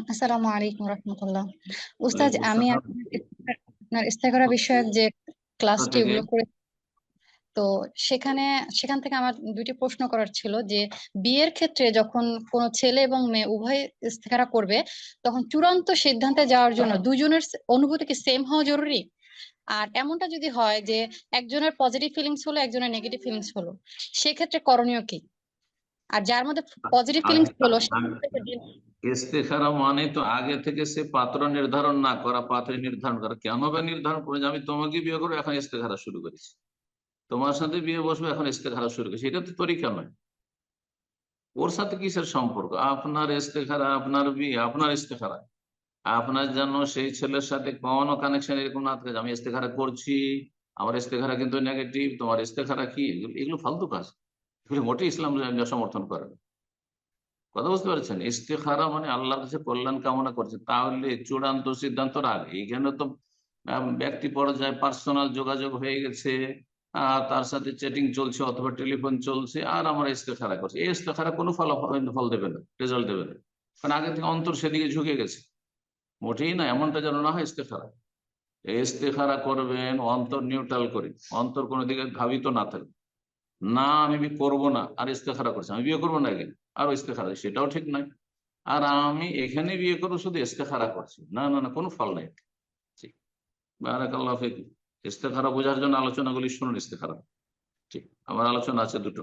আসসালামু আলাইকুম রহমতুল্লাহ। উস্তাদ আমি আপনার আপনার বিষয়ক যে ক্লাসটি ওগুলো করে তো সেখানে সেখান থেকে আমার দুইটি প্রশ্ন করার ছিল যে বিয়ের ক্ষেত্রে যখন কোনো ছেলে এবং মেয়ে উভয় ইস্তেখারা করবে তখন চূড়ান্ত সিদ্ধান্তে যাওয়ার জন্য দুজনের অনুভূতি কি সেম হওয়া জরুরি? আর এমনটা যদি হয় যে একজনের পজিটিভ ফিলিংস হলো একজনের নেগেটিভ ফিলিংস হলো সেক্ষেত্রে করণীয় কি? আর যার মধ্যে পজিটিভ ফিলিংস হলো ইস্তেখারা মানে তো আগে থেকে সে পাত্র নির্ধারণ না করা পাত্রী নির্ধারণ করা। কেন বা নির্ধারণ করে আমি তোমাকে বিয়ে করব এখন ইস্তেখারা শুরু করেছি। তোমার সাথে বিয়ে বসবো এখন ইস্তেখারা শুরু করেছি। এটা তো তরিকা নয়। ওর সাথে কিসের সম্পর্ক? আপনার ইস্তেখারা আপনার বিয়ে আপনার ইস্তেখারা। আপনার জন্য সেই ছেলের সাথে কোনো কানেকশন এরকম না থাকে আমি ইস্তেখারা করছি আমার ইস্তেখারা কিন্তু নেগেটিভ তোমার ইস্তেখারা কি? এগুলো ফালতু কাজ। এগুলো মোটেই ইসলাম সমর্থন করে না। কথা বুঝতে পারছেন? ইস্তেখারা মানে আল্লাহর কাছে কল্যাণ কামনা করছে। তাহলে চূড়ান্ত সিদ্ধান্ত আগে। এখানে তো ব্যক্তি পর্যায়ে পার্সোনাল যোগাযোগ হয়ে গেছে আহ, তার সাথে চ্যাটিং চলছে অথবা টেলিফোন চলছে আর আমরা ইস্তেখারা করছি। এই ইস্তেখারা কোনো ফল ফল দেবে না রেজাল্ট দেবে না। কারণ আগে থেকে অন্তর সেদিকে ঝুঁকে গেছে। মোটেই না এমনটা যেন না হয় ইস্তেখারা। ইস্তেখারা করবেন অন্তর নিউট্রাল করে। অন্তর কোনো দিকে ধাবিত না থাকে না, আমি করব না, আর ইস্তেখারা করছি। আমি বিয়ে করব না এখানে আর ইস্তেখারা, সেটাও ঠিক নয়। আর আমি এখানে বিয়ে করব শুধু ইস্তেখারা করছি। না না না, কোনো ফল নাই। ঠিক বারাকাল্লাহ ইস্তেখারা বোঝার জন্য আলোচনাগুলি শুনুন ইস্তেখারা। ঠিক আমার আলোচনা আছে দুটো।